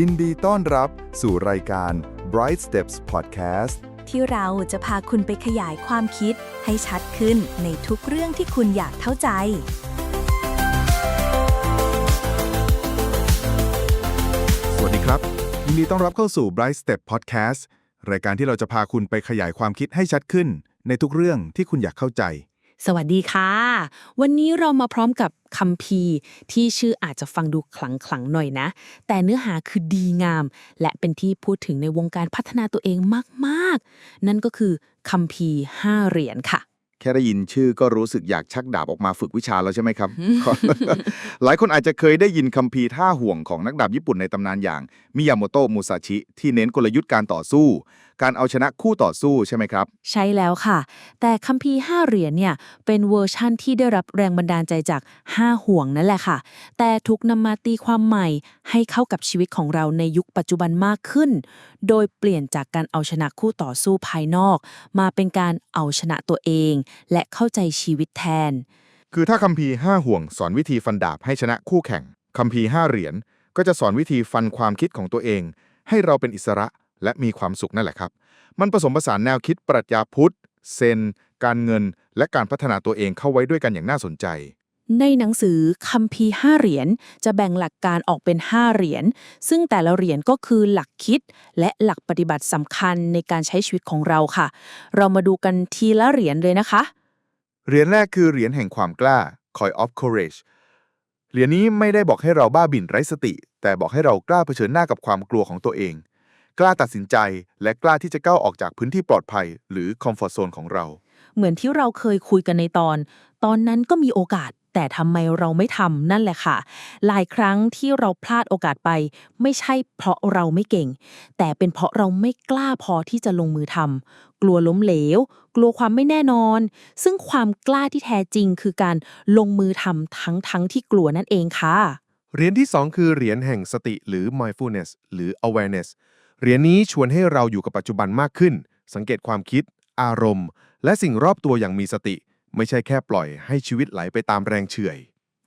ยินดีต้อนรับสู่รายการ Bright Steps Podcast ที่เราจะพาคุณไปขยายความคิดให้ชัดขึ้นในทุกเรื่องที่คุณอยากเข้าใจ สวัสดีครับ ยินดีต้อนรับเข้าสู่ Bright Step Podcast รายการที่เราจะพาคุณไปขยายความคิดให้ชัดขึ้น ในทุกเรื่องที่คุณอยากเข้าใจ สวัสดีค่ะ วันนี้เรามาพร้อมกับคัมภีร์ที่ชื่ออาจจะฟังดูขลังๆหน่อยนะ แต่เนื้อหาคือดีงาม และเป็นที่พูดถึงในวงการพัฒนาตัวเองมากๆ นั่นก็คือคัมภีร์5เหรียญค่ะ แค่ได้ยินชื่อก็รู้สึกอยากชักดาบออกมาฝึกวิชาแล้วใช่ไหมครับ หลายคนอาจจะเคยได้ยินคัมภีร์ท่าห่วงของนักดาบญี่ปุ่นในตำนานอย่างมิยาโมโตะมูซาชิที่เน้นกลยุทธ์การต่อสู้ การเอาชนะคู่ต่อสู้ใช่ไหมครับ ใช่แล้วค่ะ แต่คัมภีร์5เหรียญเนี่ยเป็นเวอร์ชั่นที่ได้รับแรงบันดาลใจจาก 5 ห่วงนั่นแหละค่ะ แต่ถูกนำมาตีความใหม่ให้เข้ากับชีวิตของเราในยุคปัจจุบันมากขึ้น โดยเปลี่ยนจากการเอาชนะคู่ต่อสู้ภายนอก มาเป็นการเอาชนะตัวเอง และเข้าใจชีวิตแทน คือถ้าคัมภีร์5ห่วงสอนวิธีฟันดาบให้ชนะคู่แข่งคัมภีร์5เหรียญก็จะสอนวิธีฟันความคิดของตัวเอง ให้เราเป็นอิสระ และมีความสุขนั่นแหละครับ มันผสมผสานแนวคิดปรัชญาพุทธ เซน การเงิน และการพัฒนาตัวเองเข้าไว้ด้วยกันอย่างน่าสนใจ ในหนังสือคัมภีร์5เหรียญจะแบ่งหลักการออกเป็น 5 เหรียญ ซึ่งแต่ละเหรียญก็คือหลักคิด และหลักปฏิบัติสำคัญในการใช้ชีวิตของเราค่ะ เรามาดูกันทีละเหรียญเลยนะคะ เหรียญแรกคือเหรียญแห่งความกล้า Coin of Courage เหรียญนี้ไม่ได้บอกให้เราบ้าบิ่นไร้สติ แต่บอกให้เรากล้าเผชิญหน้ากับความกลัวของตัวเอง กล้าตัดสินใจ และกล้าที่จะก้าวออกจากพื้นที่ปลอดภัย หรือคอมฟอร์ z โซนของเรา เหมือนที่เราเคยคุยกันในตอน ตอนนั้นก็มีโอกาส แต่ทำไมเราไม่ทำนั่นแหละค่ะ หลายครั้งที่เราพลาดโอกาสไป ไม่ใช่เพราะเราไม่เก่ง แต่เป็นเพราะเราไม่กล้าพอที่จะลงมือทำกลัวล้มเหลว กลัวความไม่แน่นอน ซึ่งความกล้าที่แท้จริงคือการลงมือทำทั้งทั้งที่กลัวนั่นเองค่ะเหรียญที่ 2 คือเหรียญแห่งสติหรือ mindfulness หรือ awareness เหรียญนี้ชวนให้เราอยู่กับปัจจุบันมากขึ้น สังเกตความคิด อารมณ์ และสิ่งรอบตัวอย่างมีสติ ไม่ใช่แค่ปล่อยให้ชีวิตไหลไปตามแรงเฉื่อย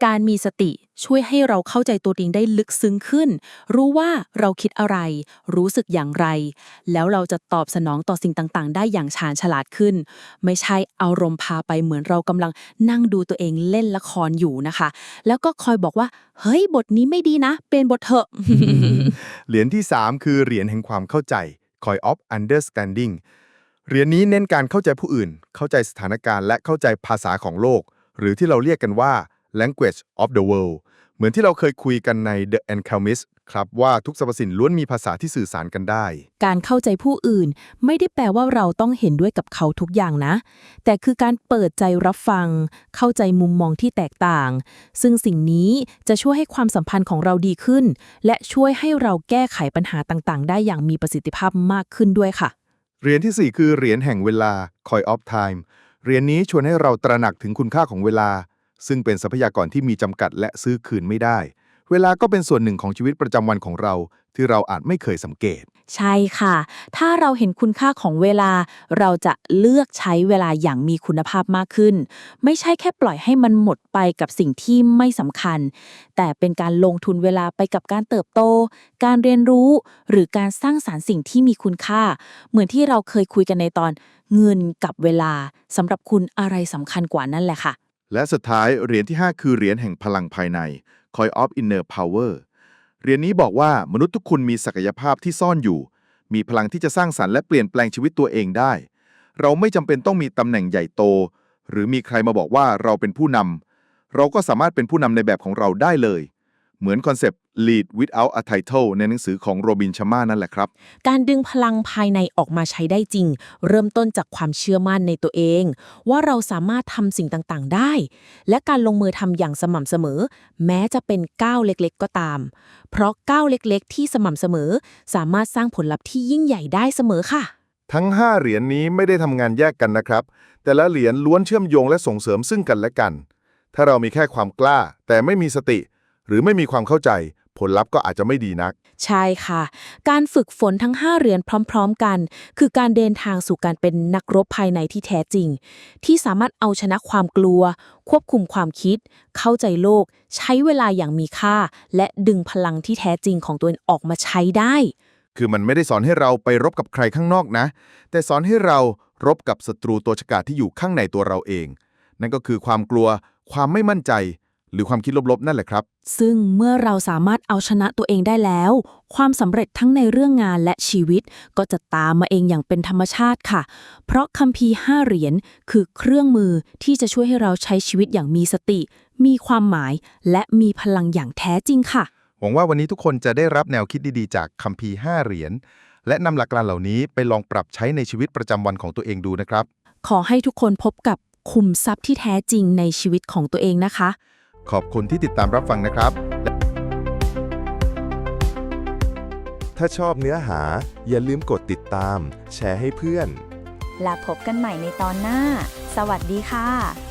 การมีสติช่วยให้เราเข้าใจตัวเองได้ลึกซึ้งขึ้น รู้ว่าเราคิดอะไร รู้สึกอย่างไร แล้วเราจะตอบสนองต่อสิ่งต่างๆ ได้อย่างชาญฉลาดขึ้น ไม่ใช่อารมณ์พาไปเหมือนเรากำลังนั่งดูตัวเองเล่นละครอยู่นะคะ แล้วก็คอยบอกว่า เฮ้ย บทนี้ไม่ดีนะ เป็นบทเถอะ เหรียญที่ 3 คือเหรียญแห่งความเข้าใจ Coin of Understanding เหรียญนี้เน้นการเข้าใจผู้อื่น เข้าใจสถานการณ์ และเข้าใจภาษาของโลก หรือที่เราเรียกกันว่า language of the world เหมือนที่เราเคยคุยกันใน The Alchemist ครับว่าทุกสรรพสิ่งล้วนมีภาษาที่สื่อสารกันได้ การเข้าใจผู้อื่น ไม่ได้แปลว่าเราต้องเห็นด้วยกับเขาทุกอย่างนะ แต่คือการเปิดใจรับฟัง เข้าใจมุมมองที่แตกต่าง ซึ่งสิ่งนี้จะช่วยให้ความสัมพันธ์ของเราดีขึ้น และช่วยให้เราแก้ไขปัญหาต่างๆ ได้อย่างมีประสิทธิภาพมากขึ้นด้วยค่ะ เหรียญทีสี่4 คือเหรียญแห่งเวลา Coin of Time เหรียญนี้ชวนให้เราตระหนักถึงคุณค่าของเวลา ซึ่งเป็นทรัพยากรที่มีจำกัดและซื้อคืนไม่ได้ เวลาก็เป็นส่วนหนึ่งของชีวิตประจำวันของเรา ที่เราอาจไม่เคยสังเกต ใช่ค่ะ ถ้าเราเห็นคุณค่าของเวลา เราจะเลือกใช้เวลาอย่างมีคุณภาพมากขึ้น ไม่ใช่แค่ปล่อยให้มันหมดไปกับสิ่งที่ไม่สำคัญ แต่เป็นการลงทุนเวลาไปกับการเติบโต การเรียนรู้ หรือการสร้างสารรค์สิ่งที่มีคุณค่า เหมือนที่เราเคยคุยกันในตอน เงินกับเวลาสำหรับคุณอะไรสำคัญกว่านั่นแหละค่ะ และสุดท้ายเหรียญที่ 5 คือเหรียญแห่งพลังภายใน Coin of Inner Power เหรียญนี้บอกว่ามนุษย์ทุกคนมีศักยภาพที่ซ่อนอยู่ มีพลังที่จะสร้างสรรค์และเปลี่ยนแปลงชีวิตตัวเองได้ เราไม่จำเป็นต้องมีตำแหน่งใหญ่โต หรือมีใครมาบอกว่าเราเป็นผู้นำเราก็สามารถเป็นผู้นำในแบบของเราได้เลย เหมือนคอนเซปต์ lead without a title ในหนังสือของโรบินชาม่านั่นแหละครับ การดึงพลังภายในออกมาใช้ได้จริง เริ่มต้นจากความเชื่อมั่นในตัวเอง ว่าเราสามารถทำสิ่งต่างๆ ได้ และการลงมือทำอย่างสม่ำเสมอ แม้จะเป็นก้าวเล็กๆ ก็ตาม เพราะก้าวเล็กๆ ที่สม่ำเสมอ สามารถสร้างผลลัพธ์ที่ยิ่งใหญ่ได้เสมอค่ะ ทั้ง 5 เหรียญนี้ไม่ได้ทำงานแยกกันนะครับ แต่ละเหรียญล้วนเชื่อมโยงและส่งเสริมซึ่งกันและกัน ถ้าเรามีแค่ความกล้า แต่ไม่มีสติ หรือไม่มีความเข้าใจ ผลลัพธ์ก็อาจจะไม่ดีนัก ใช่ค่ะ การฝึกฝนทั้ง 5 เหรียญพร้อม ๆ กัน คือการเดินทางสู่การเป็นนักรบภายในที่แท้จริง ที่สามารถเอาชนะความกลัว ควบคุมความคิด เข้าใจโลก ใช้เวลาอย่างมีค่า และดึงพลังที่แท้จริงของตัวเองออกมาใช้ได้ คือมันไม่ได้สอนให้เราไปรบกับใครข้างนอกนะ แต่สอนให้เรารบกับศัตรูตัวฉกาจที่อยู่ข้างในตัวเราเอง นั่นก็คือความกลัว ความไม่มั่นใจห รือความคิดลบๆ นั่นแหละครับ ซึ่งเมื่อเราสามารถเอาชนะตัวเองได้แล้ว ความสำเร็จทั้งในเรื่องงานและชีวิต ก็จะตามมาเองอย่างเป็นธรรมชาติค่ะ เพราะคัมภีร์ห้าเหรียญคือเครื่องมือที่จะช่วยให้เราใช้ชีวิตอย่างมีสติ มีความหมาย และมีพลังอย่างแท้จริงค่ะ หวังว่าวันนี้ทุกคนจะได้รับแนวคิดดีๆ จากคัมภีร์5เหรียญและนำหลักการเหล่านี้ไปลองปรับใช้ในชีวิตประจำวันของตัวเองดูนะครับ ขอให้ทุกคนพบกับคุมทรัพย์ที่แท้จริงในชีวิตของตัวเองนะคะ ขอบคุณที่ติดตามรับฟังนะครับ ถ้าชอบเนื้อหาอย่าลืมกดติดตาม แชร์ให้เพื่อน และพบกันใหม่ในตอนหน้า สวัสดีค่ะ